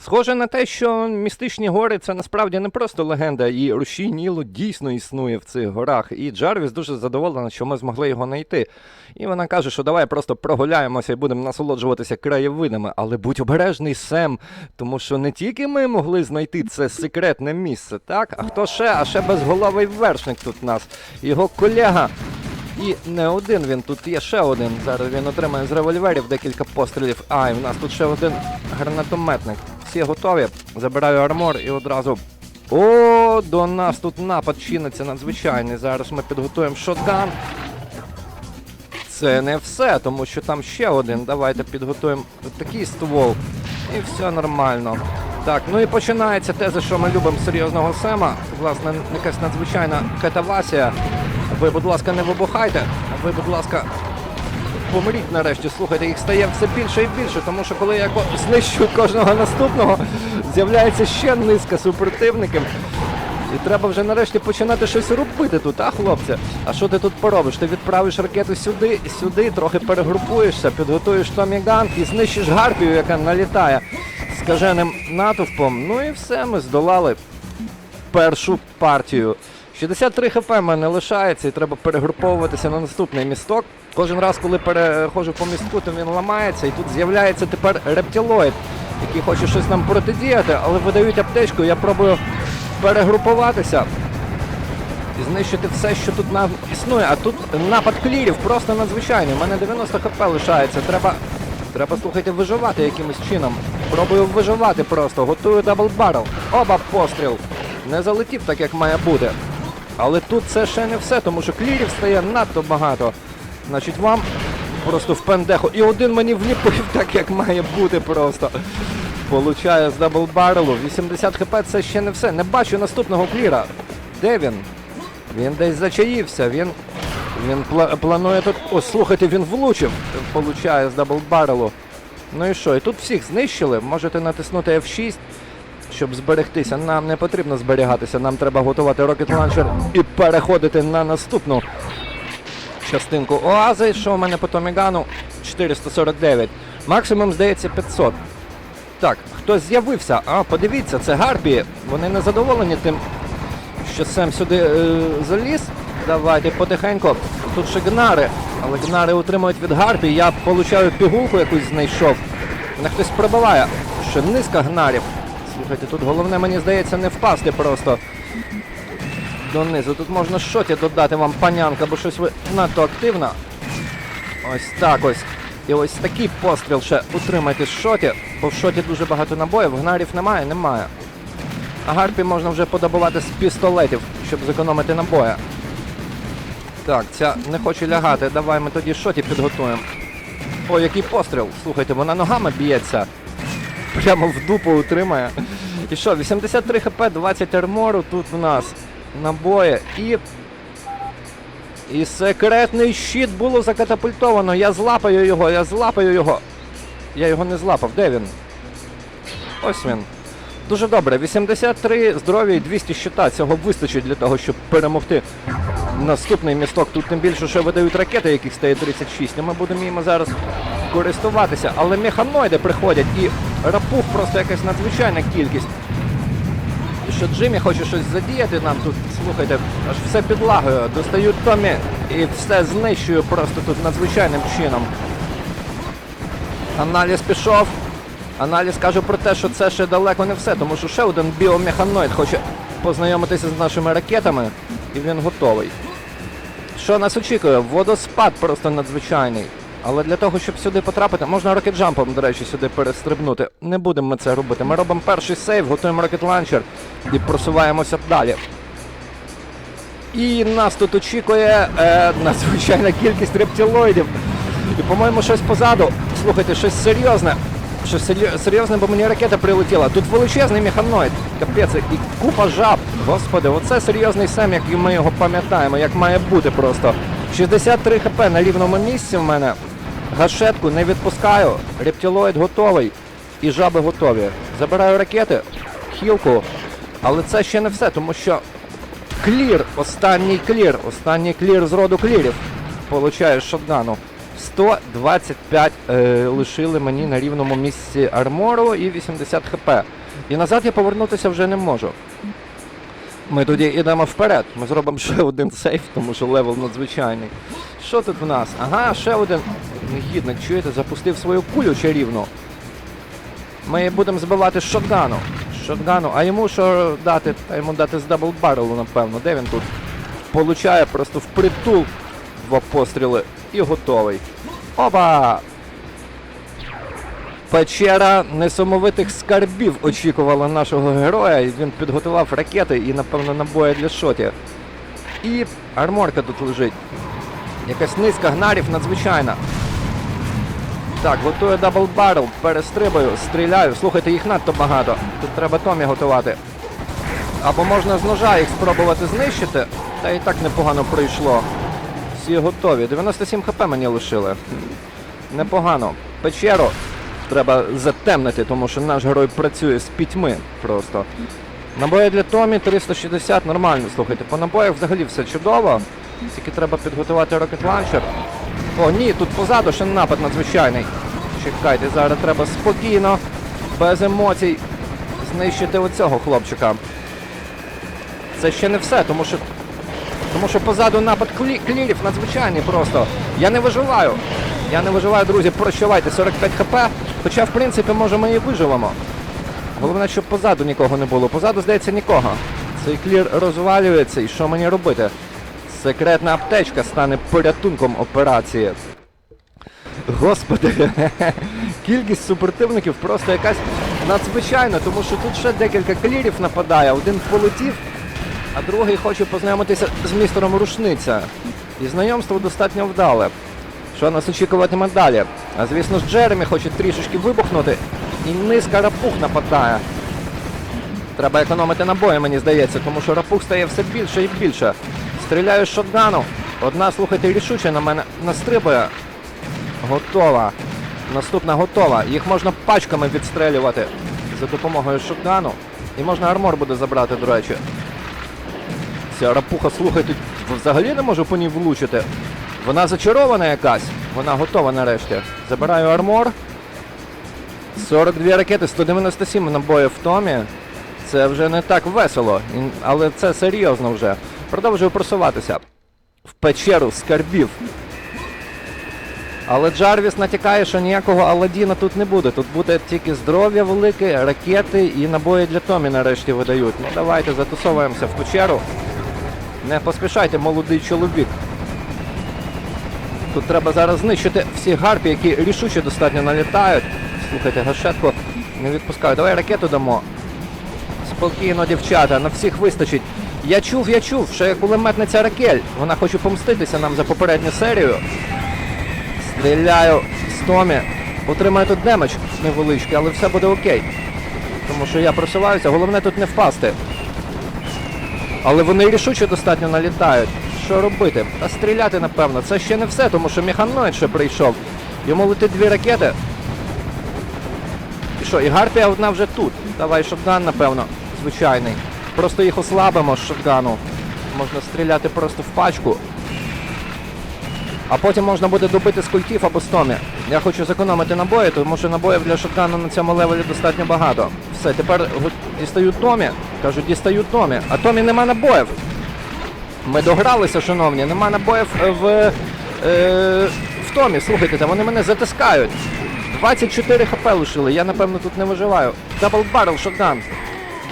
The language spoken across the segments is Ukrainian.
Схоже на те, що містичні гори це насправді не просто легенда, і рушій Нілу дійсно існує в цих горах. І Джарвіс дуже задоволена, що ми змогли його знайти. І вона каже, що давай просто прогуляємося і будемо насолоджуватися краєвидами. Але будь обережний, Сем, тому що не тільки ми могли знайти це секретне місце, так? А хто ще? А ще безголовий вершник тут у нас. Його колега. І не один він, тут є ще один. Зараз він отримає з револьверів декілька пострілів. А, і в нас тут ще один гранатометник. Всі готові. Забираю армор і одразу. О, до нас тут напад чиниться надзвичайний. Зараз ми підготуємо шотган. Це не все, тому що там ще один. Давайте підготуємо такий ствол. І все нормально. Так, ну і починається те, за що ми любимо серйозного Сема. Власне, якась надзвичайна катавасія. Ви, будь ласка, не вибухайте. Ви, будь ласка, помріть нарешті. Слухайте, їх стає все більше і більше, тому що коли я знищую кожного наступного, з'являється ще низка супротивників. І треба вже нарешті починати щось робити тут, а, хлопці? А що ти тут поробиш? Ти відправиш ракету сюди, сюди, трохи перегрупуєшся, підготуєш Томіган і знищиш гарпію, яка налітає скаженим натовпом. Ну і все, ми здолали першу партію. 63 хп в мене лишається і треба перегруповуватися на наступний місток. Кожен раз, коли переходжу по містку, то він ламається, і тут з'являється тепер рептилоїд, який хоче щось нам протидіяти, але видають аптечку, я пробую перегрупуватися і знищити все, що тут нам існує. А тут напад клірів просто надзвичайний. У мене 90 хп лишається. Треба, треба слухайте, виживати якимось чином. Пробую виживати просто. Готую дабл баррел. Оба постріл. Не залетів так, як має бути. Але тут це ще не все, тому що клірів стає надто багато. Значить, вам просто в пендеху. І один мені вліпив так, як має бути просто. Получаю з дабл баррелу. 80 хп це ще не все. Не бачу наступного кліра. Де він? Він десь зачаївся, він. Він пла- планує тут. О, слухайте, він влучив. Получає з дабл баррелу. Ну і що? І тут всіх знищили. Можете натиснути F6, щоб зберегтися. Нам не потрібно зберігатися, нам треба готувати Rocket Launcher і переходити на наступну частинку Оази. Що у мене по Томігану? 449. Максимум, здається, 500. Так, хтось з'явився. А, подивіться, це Гарпії. Вони не задоволені тим, що Сем сюди е, заліз. Давайте потихеньку. Тут ще гнари, але гнари утримують від Гарпії. Я получаю пігулку якусь знайшов. Мене хтось пробиває. Ще низка гнарів. Слухайте, тут головне, мені здається, не впасти просто донизу. Тут можна шоті додати вам панянка, бо щось ви надто активна. Ось так ось. І ось такий постріл ще утримайте з шоті, бо в шоті дуже багато набоїв, гнарів немає, немає. А гарпі можна вже подобувати з пістолетів, щоб зекономити набоя. Так, ця не хоче лягати. Давай ми тоді шоті підготуємо. О, який постріл! Слухайте, вона ногами б'ється. Прямо в дупу утримає. І що, 83 хп, 20 армору тут в нас. Набої і. І секретний щит було закатапультовано. Я злапаю його, я злапаю його. Я його не злапав. Де він? Ось він. Дуже добре. 83 здоров'я і 200 щита. Цього вистачить для того, щоб перемогти наступний місток. Тут тим більше, що видають ракети, яких стає 36. Ми будемо їм зараз користуватися. Але механоїди приходять і рапух просто якась надзвичайна кількість. Що Джиммі хоче щось задіяти нам тут, слухайте, аж все підлагою. Достають Томі і все знищую просто тут надзвичайним чином. Аналіз пішов. Аналіз каже про те, що це ще далеко не все, тому що ще один біомеханоїд хоче познайомитися з нашими ракетами, і він готовий. Що нас очікує? Водоспад просто надзвичайний. Але для того, щоб сюди потрапити, можна рокетджампом, до речі, сюди перестрибнути. Не будемо ми це робити. Ми робимо перший сейв, готуємо рокет ланчер і просуваємося далі. І нас тут очікує е, надзвичайна кількість рептилоїдів. І, по-моєму, щось позаду. Слухайте, щось серйозне. Щось серйозне, бо мені ракета прилетіла. Тут величезний механоїд. Капець, і купа жаб. Господи, оце серйозний сем, як ми його пам'ятаємо, як має бути просто. 63 хп на рівному місці в мене. Гашетку не відпускаю. Рептилоїд готовий. І жаби готові. Забираю ракети, хілку. Але це ще не все, тому що Клір, останній клір, останній клір з роду клірів. Получаєш шотгану. 125 е, лишили мені на рівному місці армору і 80 хп. І назад я повернутися вже не можу. Ми тоді йдемо вперед. Ми зробимо ще один сейф, тому що левел надзвичайний. Що тут в нас? Ага, ще один негідник, чуєте, запустив свою кулю чарівну. Ми будемо збивати шотгану. Шотгану. А йому що дати? Та йому дати з дабл баррелу, напевно. Де він тут? Получає просто впритул два постріли і готовий. Опа! Печера несамовитих скарбів очікувала нашого героя, він підготував ракети і, напевно, набої для шотів. І арморка тут лежить. Якась низка гнарів надзвичайна. Так, готую дабл баррел, перестрибаю, стріляю. Слухайте, їх надто багато. Тут треба Томі готувати. Або можна з ножа їх спробувати знищити, та і так непогано пройшло. Всі готові. 97 хп мені лишили. Непогано. Печеру треба затемнити, тому що наш герой працює з пітьми просто. Набої для Томі 360 нормально, слухайте. По набоях взагалі все чудово. Тільки треба підготувати рокет ланчер. О, ні, тут позаду ще напад надзвичайний. Чекайте, зараз треба спокійно, без емоцій, знищити оцього хлопчика. Це ще не все, тому що. Тому що позаду напад клі... клірів надзвичайний просто. Я не виживаю. Я не виживаю, друзі, прощавайте, 45 хп. Хоча, в принципі, може ми і виживемо. Головне, щоб позаду нікого не було. Позаду, здається, нікого. Цей клір розвалюється, і що мені робити? Секретна аптечка стане порятунком операції. Господи, кількість супротивників просто якась надзвичайна, тому що тут ще декілька клірів нападає, один полетів, а другий хоче познайомитися з містером Рушниця. І знайомство достатньо вдале. Що нас очікуватиме далі? А звісно ж, Джеремі хоче трішечки вибухнути, і низка рапух нападає. Треба економити набої, мені здається, тому що рапух стає все більше і більше. Стріляю з шотгану. Одна, слухайте, рішуче на мене настрибує. Готова. Наступна готова. Їх можна пачками відстрелювати за допомогою шотгану. І можна армор буде забрати, до речі. Ця рапуха, слухайте, взагалі не можу по ній влучити. Вона зачарована якась. Вона готова нарешті. Забираю армор. 42 ракети, 197 набоїв в Томі. Це вже не так весело, але це серйозно вже. Продовжую просуватися. В печеру скарбів. Але Джарвіс натякає, що ніякого Аладдіна тут не буде. Тут буде тільки здоров'я велике, ракети і набої для Томі нарешті видають. Ну давайте затусовуємося в печеру. Не поспішайте, молодий чоловік. Тут треба зараз знищити всі гарпі, які рішуче достатньо налітають. Слухайте, гашетку не відпускаю. Давай ракету дамо. Спокійно, дівчата, на всіх вистачить. Я чув, я чув, що як кулеметниця Ракель. Вона хоче помститися нам за попередню серію. Стріляю з Томі. Отримаю тут демедж невеличкий, але все буде окей. Тому що я просуваюся, головне тут не впасти. Але вони рішуче достатньо налітають. Що робити? Та стріляти, напевно. Це ще не все, тому що механоїд ще прийшов. Йому летить дві ракети. І що, і Гарпія одна вже тут. Давай шотган, напевно, звичайний. Просто їх ослабимо з шотгану. Можна стріляти просто в пачку. А потім можна буде добити з або з Томі. Я хочу зекономити набої, тому що набоїв для шотгану на цьому левелі достатньо багато. Все, тепер дістаю Томі. Кажу, дістаю Томі. А Томі нема набоїв. Ми догралися, шановні, нема набоїв в, е, в Томі. Слухайте, вони мене затискають. 24 хп лишили, я напевно тут не виживаю. Дабл баррел шотган.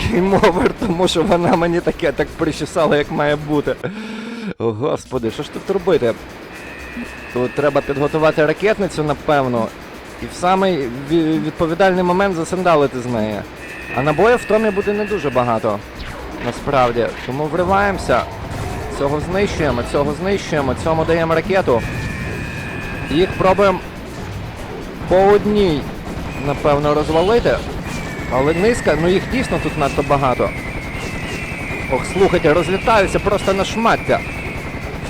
Гейм-овер, тому що вона мені таке так причесала, як має бути. О, господи, що ж тут робити? Тут треба підготувати ракетницю, напевно, і в самий відповідальний момент засандалити з неї. А набоїв в Томі буде не дуже багато, насправді. Тому вриваємося, цього знищуємо, цього знищуємо, цьому даємо ракету. Їх пробуємо по одній, напевно, розвалити. Але низка, ну їх дійсно тут надто багато. Ох, слухайте, розлітаються просто на шмаття.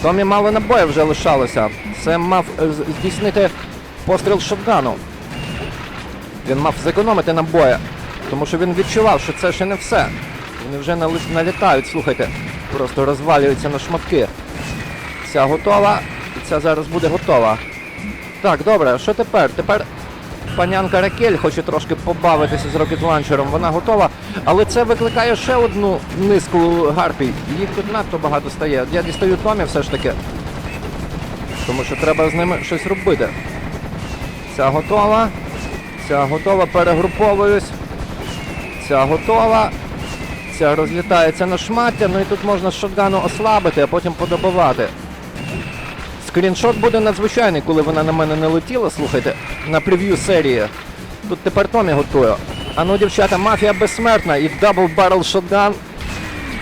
Томі мало набоїв вже лишалося. Це мав е, здійснити постріл шотгану. Він мав зекономити набої, тому що він відчував, що це ще не все. Вони вже налітають, слухайте, просто розвалюються на шматки. Ця готова, і ця зараз буде готова. Так, добре, що тепер? Тепер панянка Ракель хоче трошки побавитися з рокет-ланчером, вона готова. Але це викликає ще одну низку гарпій. Їх тут надто багато стає. Я дістаю Томі все ж таки. Тому що треба з ними щось робити. Ця готова. Ця готова, перегруповуюсь. Ця готова. Ця розлітається на шмаття, ну і тут можна з шотгану ослабити, а потім подобувати. Скріншот буде надзвичайний, коли вона на мене не летіла, слухайте, на прев'ю серії. Тут тепер Томі готую. А ну, дівчата, мафія безсмертна і дабл баррел шотган.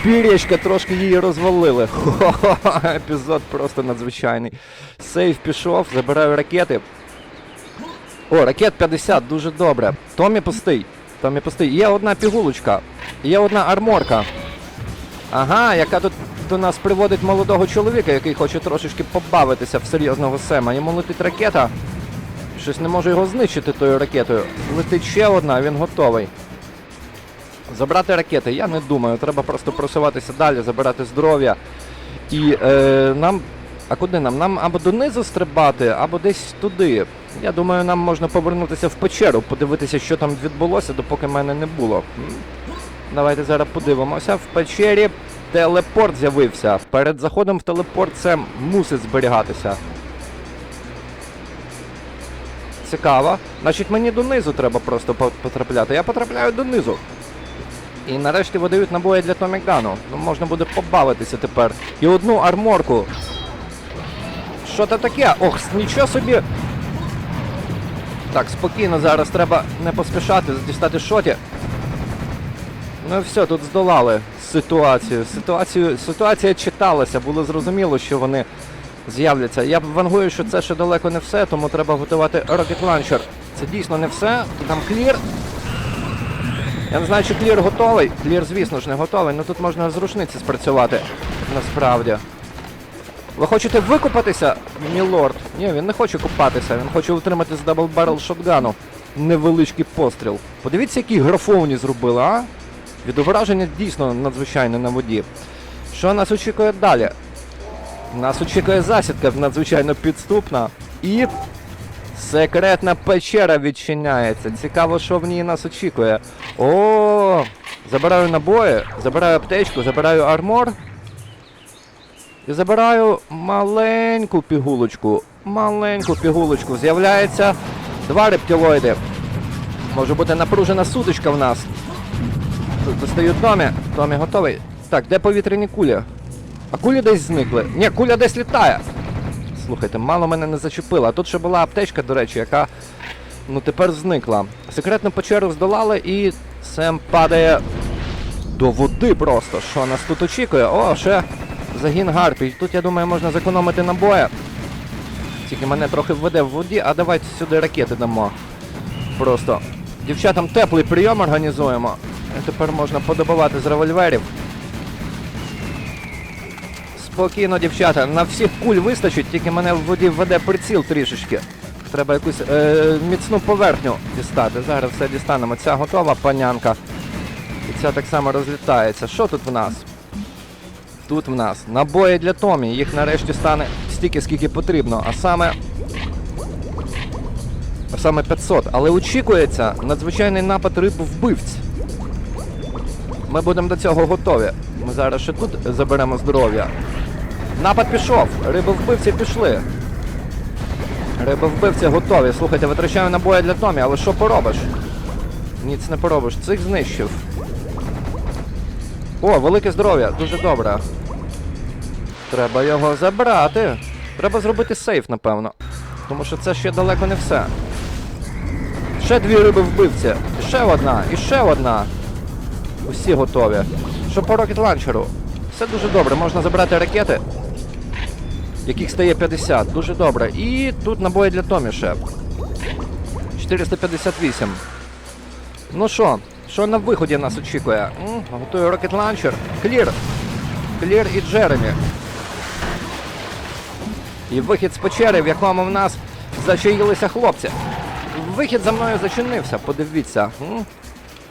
Пір'ячка трошки її розвалили. Хо-хо-хо, епізод просто надзвичайний. Сейф пішов, забираю ракети. О, ракет 50, дуже добре. Томі пустий. Томі пустий. Є одна пігулочка. Є одна арморка. Ага, яка тут до нас приводить молодого чоловіка, який хоче трошечки побавитися в серйозного Сема. Йому летить ракета. Щось не може його знищити тою ракетою. Летить ще одна, він готовий. Забрати ракети, я не думаю. Треба просто просуватися далі, забирати здоров'я. І е, нам. А куди нам? Нам або донизу стрибати, або десь туди. Я думаю, нам можна повернутися в печеру, подивитися, що там відбулося, допоки мене не було. Давайте зараз подивимося. В печері телепорт з'явився. Перед заходом в телепорт це мусить зберігатися. Цікаво. Значить, мені донизу треба просто потрапляти. Я потрапляю донизу. І нарешті видають набої для Томікдану. Ну, можна буде побавитися тепер. І одну арморку. Що це таке? Ох, нічого собі. Так, спокійно зараз треба не поспішати, дістати шоті. Ну все, тут здолали ситуацію. Ситуацію. Ситуація читалася, було зрозуміло, що вони з'являться. Я вангую, що це ще далеко не все, тому треба готувати Rocket Launcher. Це дійсно не все. Там клір. Я не знаю, чи клір готовий. Клір, звісно ж, не готовий, але тут можна з рушниці спрацювати. Насправді. Ви хочете викупатися, мілорд? Ні, він не хоче купатися, він хоче отримати з дабл баррел шотгану невеличкий постріл. Подивіться, які графоні зробили, а? Відображення дійсно надзвичайне на воді. Що нас очікує далі? Нас очікує засідка надзвичайно підступна. І секретна печера відчиняється. Цікаво, що в ній нас очікує. О, забираю набої, забираю аптечку, забираю армор. І забираю маленьку пігулочку. Маленьку пігулочку. З'являється два рептилоїди. Може бути напружена сутичка в нас. Тут достають Томі. Томі готовий. Так, де повітряні кулі? А кулі десь зникли. Ні, куля десь літає. Слухайте, мало мене не зачепило. А тут ще була аптечка, до речі, яка ну тепер зникла. Секретну печеру здолали і Сем падає до води просто. Що нас тут очікує? О, ще загін гарпій. Тут, я думаю, можна зекономити набоя. Тільки мене трохи введе в воді, а давайте сюди ракети дамо. Просто. Дівчатам теплий прийом організуємо. Тепер можна подобувати з револьверів. Спокійно, дівчата, на всіх куль вистачить, тільки мене в воді введе приціл трішечки. Треба якусь е, міцну поверхню дістати. Зараз все дістанемо. Ця готова панянка. І ця так само розлітається. Що тут в нас? Тут в нас набої для Томі. Їх нарешті стане стільки, скільки потрібно. А саме. А саме 500. Але очікується надзвичайний напад риб вбивць. Ми будемо до цього готові. Ми зараз ще тут заберемо здоров'я. Напад пішов. Риби вбивці пішли. Риби вбивці готові. Слухайте, витрачаю набої для Томі, але що поробиш? Ніц не поробиш. Цих знищив. О, велике здоров'я, дуже добре. Треба його забрати. Треба зробити сейф, напевно. Тому що це ще далеко не все. Ще дві риби вбивці. Ще одна, і ще одна. Усі готові. Що по рокет ланчеру? Все дуже добре, можна забрати ракети, яких стає 50. Дуже добре. І тут набої для Томі ще. 458. Ну що, що на виході нас очікує? М, Готую рокет ланчер. Клір. Клір і Джеремі. І вихід з печери, в якому в нас зачаїлися хлопці. Вихід за мною зачинився, подивіться.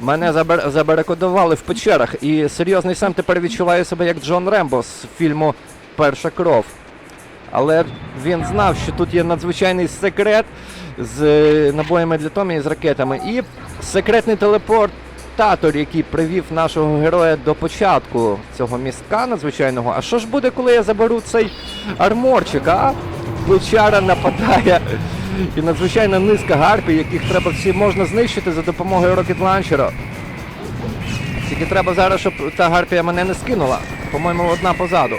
Мене забар... забарикадували в печерах, і серйозний сам тепер відчуваю себе як Джон Рембо з фільму Перша кров. Але він знав, що тут є надзвичайний секрет з е, набоями для Томі і з ракетами. І секретний телепортатор, який привів нашого героя до початку цього містка надзвичайного. А що ж буде, коли я заберу цей арморчик, а? Бичара нападає. І надзвичайна низка гарпій, яких треба всі можна знищити за допомогою Launcher. Тільки треба зараз, щоб та гарпія мене не скинула. По-моєму, одна позаду.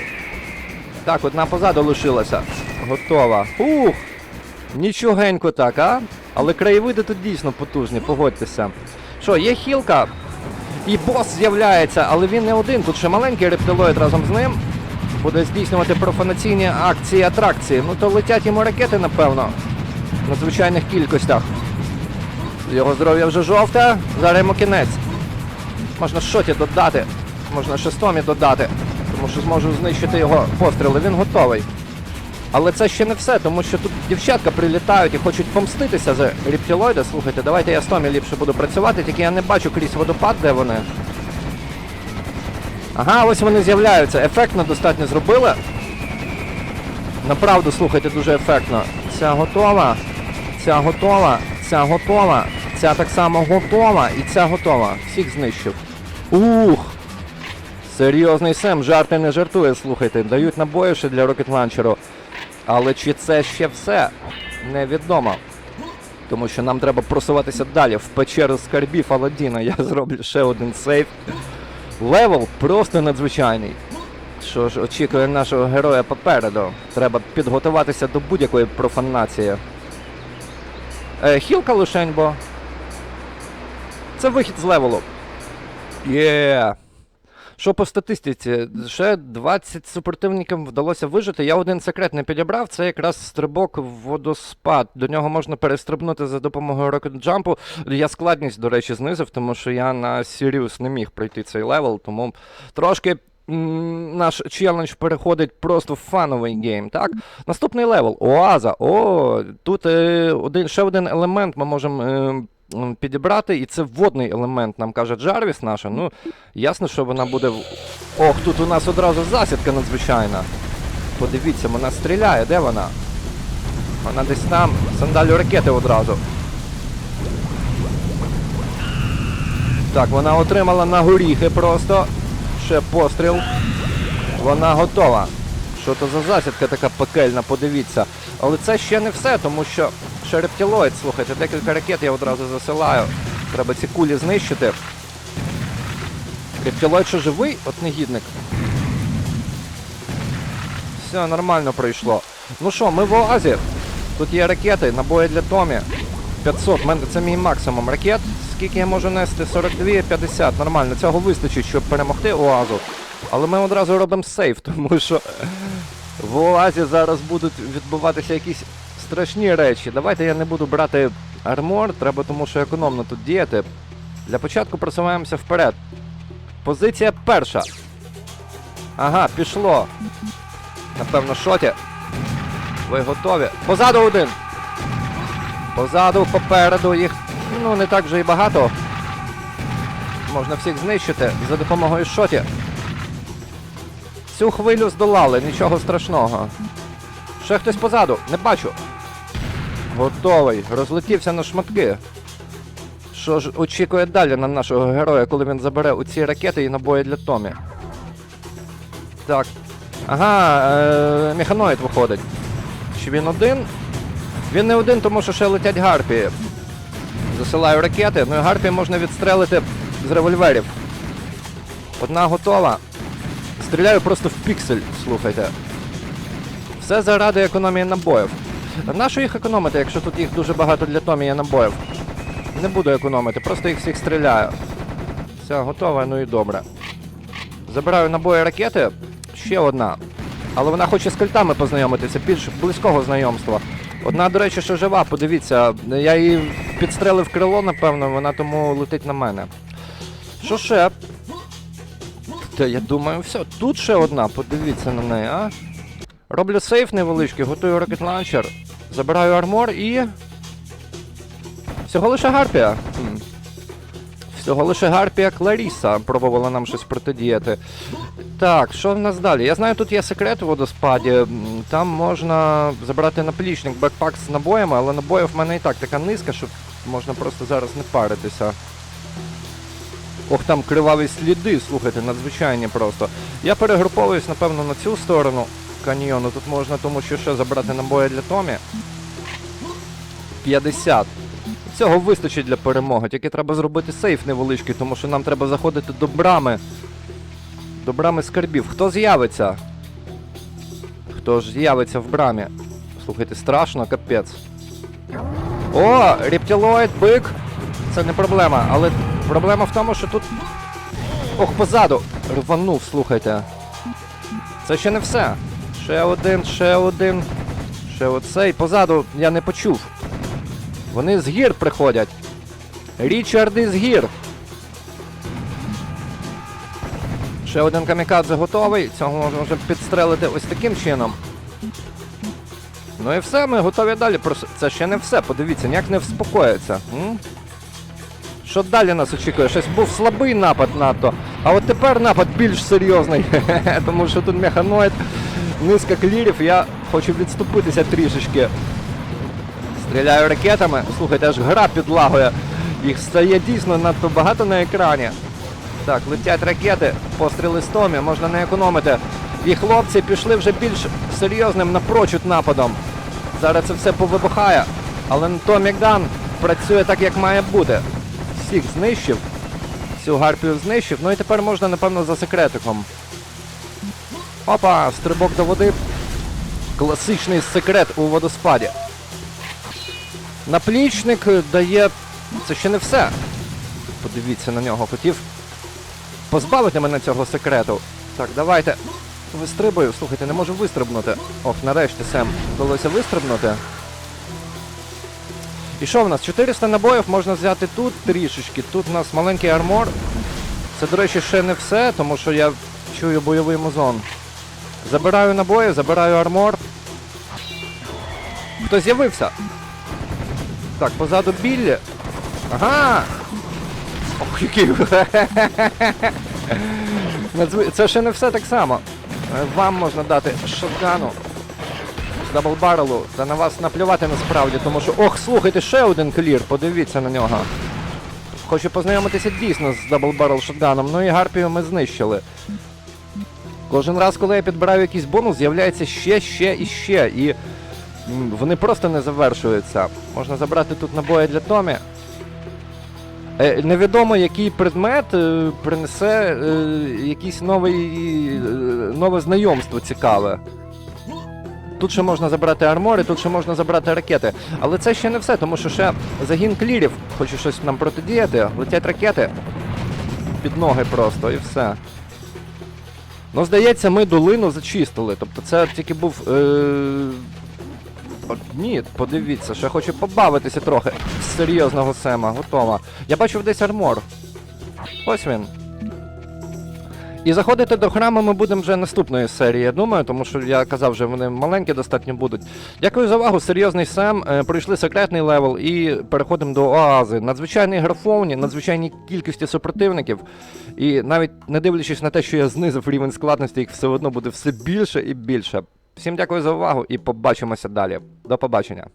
Так, одна позаду лишилася. Готова. Ух! Нічогенько так, а? Але краєвиди тут дійсно потужні, погодьтеся. Що, є хілка? І бос з'являється, але він не один. Тут ще маленький рептилоїд разом з ним. Буде здійснювати профанаційні акції атракції. Ну то летять йому ракети, напевно. В надзвичайних кількостях. Його здоров'я вже жовте, зараз йому кінець. Можна шоті додати, можна шестомі додати, тому що зможу знищити його постріли. Він готовий. Але це ще не все, тому що тут дівчатка прилітають і хочуть помститися за рептилоїда. Слухайте, давайте я з Томі ліпше буду працювати, тільки я не бачу крізь водопад, де вони. Ага, ось вони з'являються. Ефектно достатньо зробили. Направду, слухайте, дуже ефектно. Ця готова, ця готова, ця готова, ця так само готова і ця готова. Всіх знищив. Ух! Серйозний Сем, жарти не жартує, слухайте. Дають набої ще для Launcher. Але чи це ще все? Невідомо. Тому що нам треба просуватися далі в печеру скарбів Аладдіна. Я зроблю ще один сейф. Левел просто надзвичайний. Що ж очікує нашого героя попереду. Треба підготуватися до будь-якої профанації. Е, хілка лишень, бо. Це вихід з левелу. Є. Що по статистиці? Ще 20 супротивникам вдалося вижити. Я один секрет не підібрав. Це якраз стрибок в водоспад. До нього можна перестрибнути за допомогою Jump. Я складність, до речі, знизив, тому що я на Sirius не міг пройти цей левел, тому трошки. Наш челендж переходить просто в фановий гейм, так? Наступний левел. Оаза. О, тут е, один, ще один елемент ми можемо е, підібрати, і це водний елемент, нам каже Джарвіс наша. Ну, ясно, що вона буде. Ох, тут у нас одразу засідка надзвичайна. Подивіться, вона стріляє, де вона? Вона десь там. Сандалю ракети одразу. Так, вона отримала на горіхи просто. Ще постріл. Вона готова. Що то за засідка така пекельна, подивіться. Але це ще не все, тому що ще рептилоїд, слухайте, декілька ракет я одразу засилаю. Треба ці кулі знищити. Рептилоїд що живий, от негідник. Все, нормально пройшло. Ну що, ми в оазі. Тут є ракети, набої для Томі. 500, це мій максимум ракет. Скільки я можу нести? 42, 50. Нормально, цього вистачить, щоб перемогти оазу. Але ми одразу робимо сейф, тому що в оазі зараз будуть відбуватися якісь страшні речі. Давайте я не буду брати армор, треба тому що економно тут діяти. Для початку просуваємося вперед. Позиція перша. Ага, пішло. Напевно, шоті. Ви готові? Позаду один. Позаду, попереду їх ну не так вже і багато. Можна всіх знищити за допомогою шоті. Цю хвилю здолали, нічого страшного. Ще хтось позаду, не бачу. Готовий, розлетівся на шматки. Що ж очікує далі на нашого героя, коли він забере оці ракети і набої для Томі? Так. Ага, е- механоїд виходить. Чи він один? Він не один, тому що ще летять гарпії. Засилаю ракети, ну і гарпії можна відстрелити з револьверів. Одна готова. Стріляю просто в піксель, слухайте. Все заради економії набоїв. Нащо їх економити, якщо тут їх дуже багато для Томі є набоїв? Не буду економити, просто їх всіх стріляю. Все, готова, ну і добре. Забираю набої ракети. Ще одна. Але вона хоче з кальтами познайомитися, більш близького знайомства. Одна, до речі, що жива, подивіться, я її підстрелив крило, напевно, вона тому летить на мене. Що ще? Та я думаю, все. Тут ще одна, подивіться на неї, а? Роблю сейф невеличкий, готую Launcher, забираю армор і. Всього лише гарпія. Всього лише Гарпія Кларіса пробувала нам щось протидіяти. Так, що в нас далі? Я знаю, тут є секрет у водоспаді. Там можна забрати наплічник бекпак з набоями, але набоїв в мене і так така низька, що можна просто зараз не паритися. Ох, там криваві сліди, слухайте, надзвичайні просто. Я перегруповуюсь, напевно, на цю сторону каньйону. Тут можна тому що ще забрати набої для Томі. 50. Цього вистачить для перемоги, тільки треба зробити сейф невеличкий, тому що нам треба заходити до брами. До брами скарбів. Хто з'явиться? Хто ж з'явиться в брамі? Слухайте, страшно, капець. О, рептилоїд, бик. Це не проблема, але проблема в тому, що тут. Ох, позаду! Рванув, слухайте. Це ще не все. Ще один, ще один. Ще оцей. Позаду я не почув. Вони з гір приходять. Річарди з гір. Ще один камікадзе готовий. Цього можна вже підстрелити ось таким чином. Ну і все, ми готові далі. Це ще не все. Подивіться, ніяк не вспокоїться. Що далі нас очікує? Щось був слабий напад надто. А от тепер напад більш серйозний. Тому що тут механоїд, низка клірів, я хочу відступитися трішечки. Стріляю ракетами. Слухайте, аж гра підлагує. Їх стає дійсно надто багато на екрані. Так, летять ракети, постріли з Томі, можна не економити. І хлопці пішли вже більш серйозним напрочуд нападом. Зараз це все повибухає. Але Томі Ган працює так, як має бути. Всіх знищив. Всю гарпію знищив. Ну і тепер можна, напевно, за секретиком. Опа, стрибок до води. Класичний секрет у водоспаді. Наплічник дає. Це ще не все. Подивіться на нього. Хотів позбавити мене цього секрету. Так, давайте. Вистрибую. Слухайте, не можу вистрибнути. Ох, нарешті Сем вдалося вистрибнути. І що в нас? 400 набоїв можна взяти тут трішечки. Тут у нас маленький армор. Це, до речі, ще не все, тому що я чую бойовий музон. Забираю набої, забираю армор. Хто з'явився? Так, позаду Біллі. Ага! Ох, який. Це ще не все так само. Е, Вам можна дати шотгану з даблбарелу, та на вас наплювати насправді, тому що. Ох, слухайте, ще один клір, подивіться на нього. Хочу познайомитися дійсно з даблбарел шотганом, ну і гарпію ми знищили. Кожен раз, коли я підбираю якийсь бонус, з'являється ще, ще і ще. І вони просто не завершуються. Можна забрати тут набої для Томі. Е, невідомо, який предмет е, принесе е, е, нове знайомство цікаве. Тут ще можна забрати армори, тут ще можна забрати ракети. Але це ще не все, тому що ще загін клірів хоче щось нам протидіяти. Летять ракети під ноги просто і все. Ну, здається, ми долину зачистили. Тобто це тільки був. Е... Ні, подивіться, що я хочу побавитися трохи серйозного сема, готова. Я бачив десь армор. Ось він. І заходити до храму ми будемо вже наступної серії, я думаю, тому що я казав, вже вони маленькі достатньо будуть. Дякую за увагу, серйозний сем. Е, Пройшли секретний левел і переходимо до оази. Надзвичайний графовні, надзвичайній кількості супротивників. І навіть не дивлячись на те, що я знизив рівень складності, їх все одно буде все більше і більше. Всім дякую за увагу і побачимося далі. До побачення.